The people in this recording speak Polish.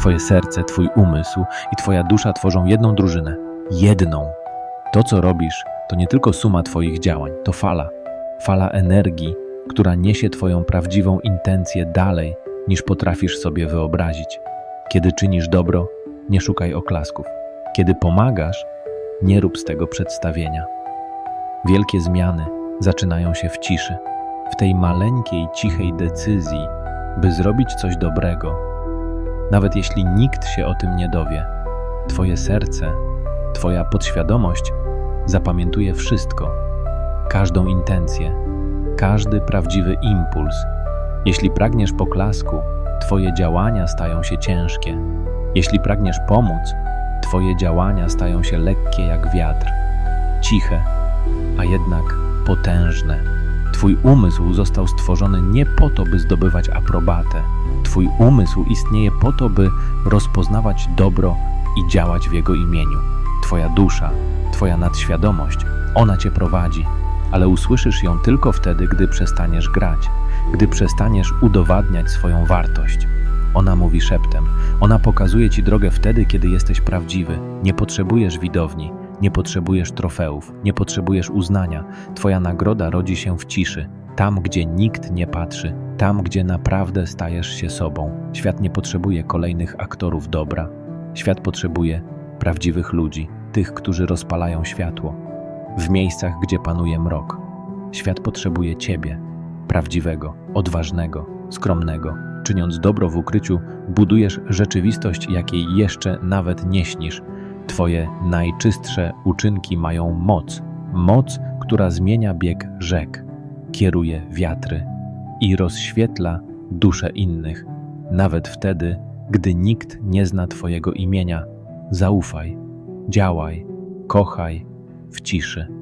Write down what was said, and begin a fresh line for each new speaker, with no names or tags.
Twoje serce, Twój umysł i Twoja dusza tworzą jedną drużynę. Jedną. To, co robisz, to nie tylko suma Twoich działań, to fala. Fala energii, która niesie Twoją prawdziwą intencję dalej, niż potrafisz sobie wyobrazić. Kiedy czynisz dobro, nie szukaj oklasków. Kiedy pomagasz, nie rób z tego przedstawienia. Wielkie zmiany zaczynają się w ciszy, w tej maleńkiej, cichej decyzji, by zrobić coś dobrego. Nawet jeśli nikt się o tym nie dowie, Twoje serce, Twoja podświadomość zapamiętuje wszystko, każdą intencję, każdy prawdziwy impuls. Jeśli pragniesz poklasku, Twoje działania stają się ciężkie. Jeśli pragniesz pomóc, Twoje działania stają się lekkie jak wiatr, ciche, a jednak potężne. Twój umysł został stworzony nie po to, by zdobywać aprobatę. Twój umysł istnieje po to, by rozpoznawać dobro i działać w jego imieniu. Twoja dusza, Twoja nadświadomość, ona Cię prowadzi, ale usłyszysz ją tylko wtedy, gdy przestaniesz grać, gdy przestaniesz udowadniać swoją wartość. Ona mówi szeptem, ona pokazuje Ci drogę wtedy, kiedy jesteś prawdziwy. Nie potrzebujesz widowni, nie potrzebujesz trofeów, nie potrzebujesz uznania. Twoja nagroda rodzi się w ciszy, tam gdzie nikt nie patrzy, tam gdzie naprawdę stajesz się sobą. Świat nie potrzebuje kolejnych aktorów dobra. Świat potrzebuje prawdziwych ludzi, tych, którzy rozpalają światło. W miejscach, gdzie panuje mrok. Świat potrzebuje Ciebie, prawdziwego, odważnego, skromnego. Czyniąc dobro w ukryciu, budujesz rzeczywistość, jakiej jeszcze nawet nie śnisz. Twoje najczystsze uczynki mają moc, moc, która zmienia bieg rzek, kieruje wiatry i rozświetla dusze innych, nawet wtedy, gdy nikt nie zna Twojego imienia. Zaufaj, działaj, kochaj w ciszy.